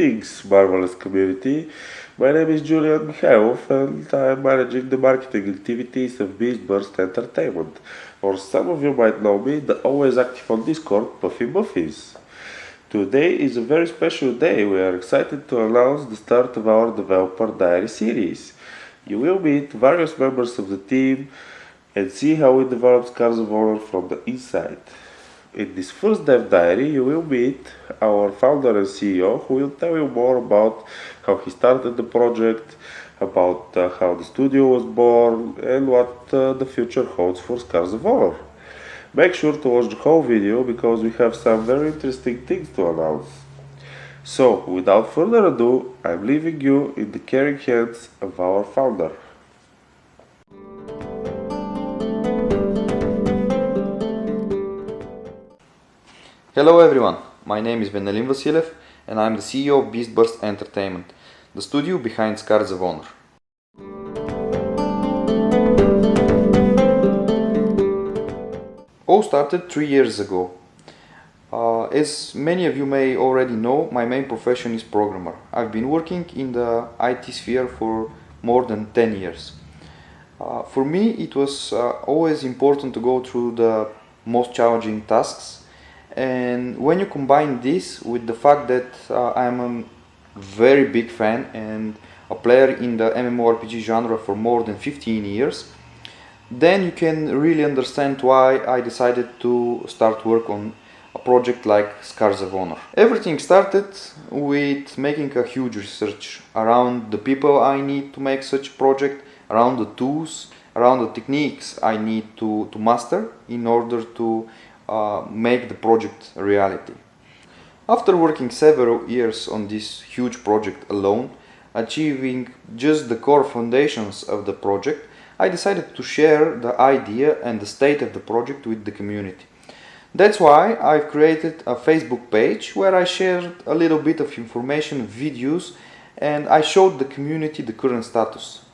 Greetings, marvelous community. My name is Julian Mikhailov and I am managing the marketing activities of Beastburst Entertainment. Or some of you might know me, the always active on Discord, Puffy Muffies. Today is a very special day. We are excited to announce the start of our Developer Diary series. You will meet various members of the team and see how we develop Scars of Honor from the inside. In this first dev diary, you will meet our founder and CEO who will tell you more about how he started the project, about uh, how the studio was born, and what uh, the future holds for Scars of Honor. Make sure to watch the whole video because we have some very interesting things to announce. So, without further ado, I'm leaving you in the caring hands of our founder. Hello everyone, my name is Venelim Vasilev and I'm the CEO of Beastburst Entertainment, the studio behind Scars of Honor. All started three years ago. Uh, as many of you may already know, my main profession is programmer. I've been working in the IT sphere for more than 10 years. Uh, for me, it was uh, always important to go through the most challenging tasks and when you combine this with the fact that uh, I'm a very big fan and a player in the MMORPG genre for more than 15 years, then you can really understand why I decided to start work on a project like Scars of Honor. Everything started with making a huge research around the people I need to make such a project, around the tools, around the techniques I need to, to master in order to uh, make the project a reality. After working several years on this huge project alone, achieving just the core foundations of the project, I decided to share the idea and the state of the project with the community. That's why I've created a Facebook page where I shared a little bit of information, videos, and I showed the community the current status.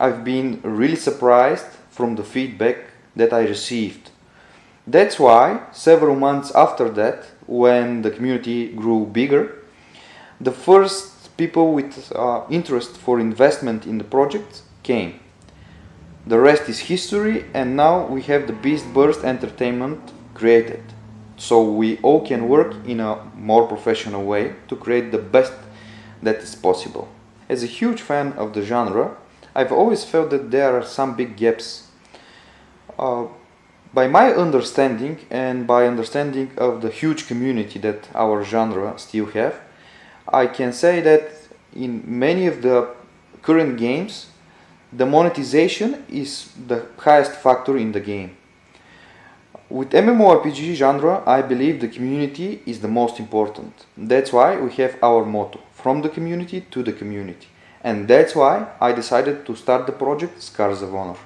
I've been really surprised from the feedback that I received. That's why, several months after that, when the community grew bigger, the first people with uh, interest for investment in the project came. The rest is history, and now we have the Beast Burst Entertainment created. So we all can work in a more professional way to create the best that is possible. As a huge fan of the genre, I've always felt that there are some big gaps. Uh, by my understanding and by understanding of the huge community that our genre still have, I can say that in many of the current games, the monetization is the highest factor in the game. With MMORPG genre, I believe the community is the most important. That's why we have our motto, from the community to the community. And that's why I decided to start the project Scars of Honor.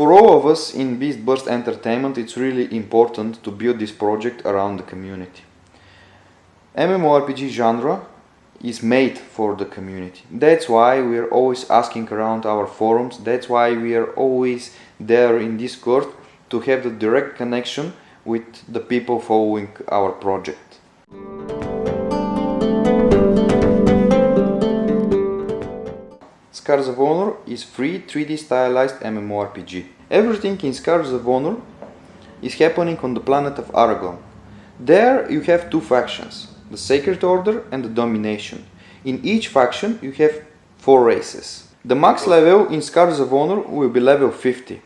For all of us in Beast Burst Entertainment, it's really important to build this project around the community. MMORPG genre is made for the community. That's why we are always asking around our forums, that's why we are always there in Discord to have the direct connection with the people following our project. Scars of Honor is free 3D stylized MMORPG. Everything in Scars of Honor is happening on the planet of Aragon. There you have two factions, the Sacred Order and the Domination. In each faction you have four races. The max level in Scars of Honor will be level 50.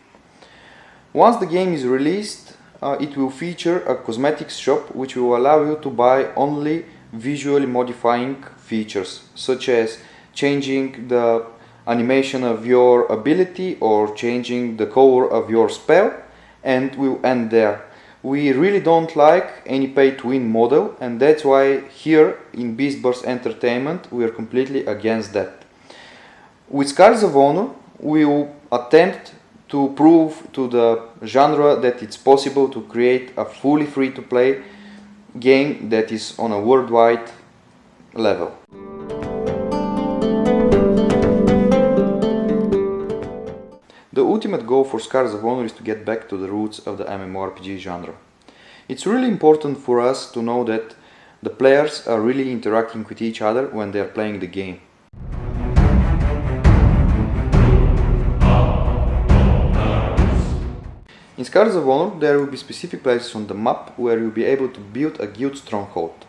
Once the game is released, uh, it will feature a cosmetics shop which will allow you to buy only visually modifying features such as changing the animation of your ability or changing the color of your spell and we'll end there. We really don't like any pay to win model and that's why here in Beast Burst Entertainment we are completely against that. With Scars of Honor we will attempt to prove to the genre that it's possible to create a fully free to play game that is on a worldwide level. The ultimate goal for Scars of Honor is to get back to the roots of the MMORPG genre. It's really important for us to know that the players are really interacting with each other when they are playing the game. In Scars of Honor, there will be specific places on the map where you'll be able to build a guild stronghold.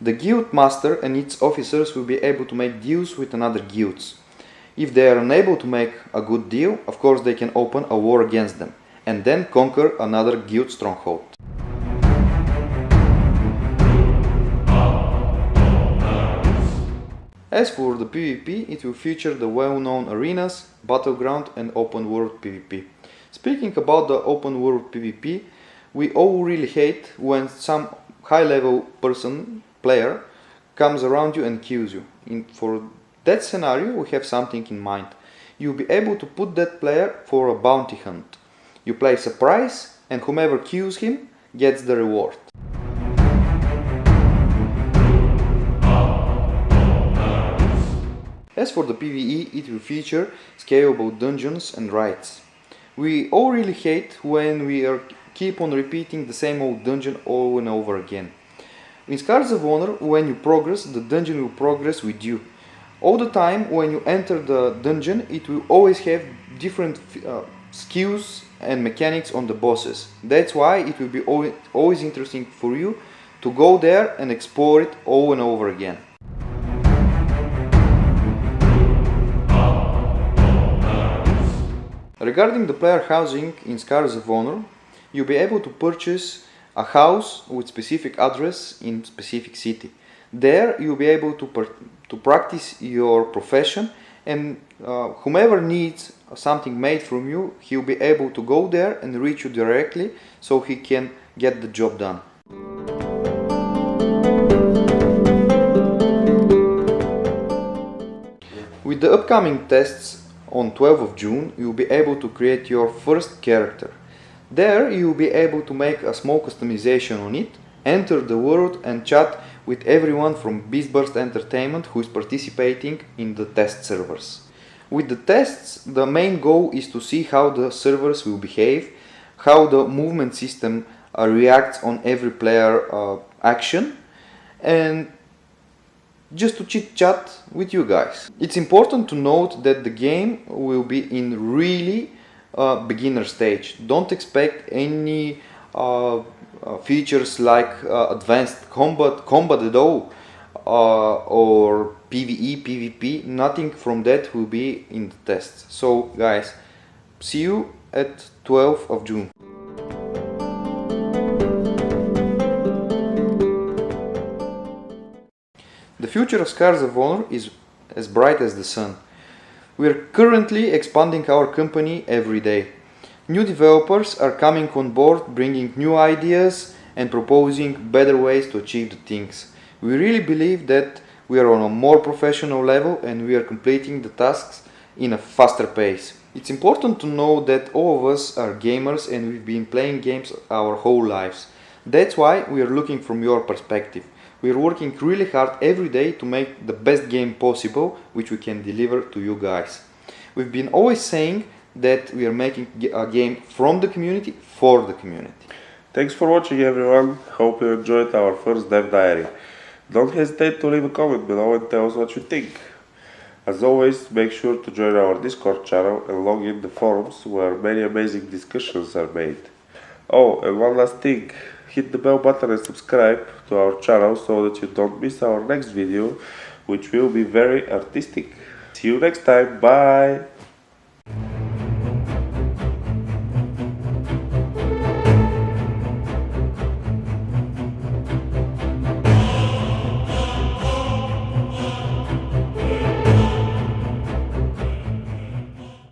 The guild master and its officers will be able to make deals with another guilds. If they are unable to make a good deal, of course they can open a war against them and then conquer another guild stronghold. As for the PvP, it will feature the well-known arenas, battleground and open world PvP. Speaking about the open world PvP, we all really hate when some high-level person, player, comes around you and kills you. In, for that scenario, we have something in mind. You'll be able to put that player for a bounty hunt. You place a price and whomever kills him gets the reward. As for the PvE, it will feature scalable dungeons and raids. We all really hate when we are keep on repeating the same old dungeon over and over again. In Scars of Honor, when you progress, the dungeon will progress with you. All the time, when you enter the dungeon, it will always have different uh, skills and mechanics on the bosses. That's why it will be always, interesting for you to go there and explore it over and over again. Regarding the player housing in Scars of Honor, you'll be able to purchase a house with specific address in specific city. There you'll be able to, per- to practice your profession and uh, whomever needs something made from you, he'll be able to go there and reach you directly so he can get the job done. With the upcoming tests on 12th of June, you'll be able to create your first character. There, you'll be able to make a small customization on it, enter the world, and chat with everyone from Beastburst Entertainment who is participating in the test servers. With the tests, the main goal is to see how the servers will behave, how the movement system uh, reacts on every player uh, action, and just to chit chat with you guys. It's important to note that the game will be in really uh, beginner stage. Don't expect any uh, features like uh, advanced combat, combat at all, uh, or PVE, PvP. Nothing from that will be in the test. So, guys, see you at 12th of June. The future of Scars of Honor is as bright as the sun. We are currently expanding our company every day. New developers are coming on board, bringing new ideas and proposing better ways to achieve the things. We really believe that we are on a more professional level and we are completing the tasks in a faster pace. It's important to know that all of us are gamers and we've been playing games our whole lives. That's why we are looking from your perspective. We are working really hard every day to make the best game possible, which we can deliver to you guys. We've been always saying that we are making a game from the community for the community. Thanks for watching everyone. Hope you enjoyed our first dev diary. Don't hesitate to leave a comment below and tell us what you think. As always, make sure to join our Discord channel and log in the forums where many amazing discussions are made. Oh, and one last thing. Hit the bell button and subscribe to our channel so that you don't miss our next video, which will be very artistic. See you next time. Bye.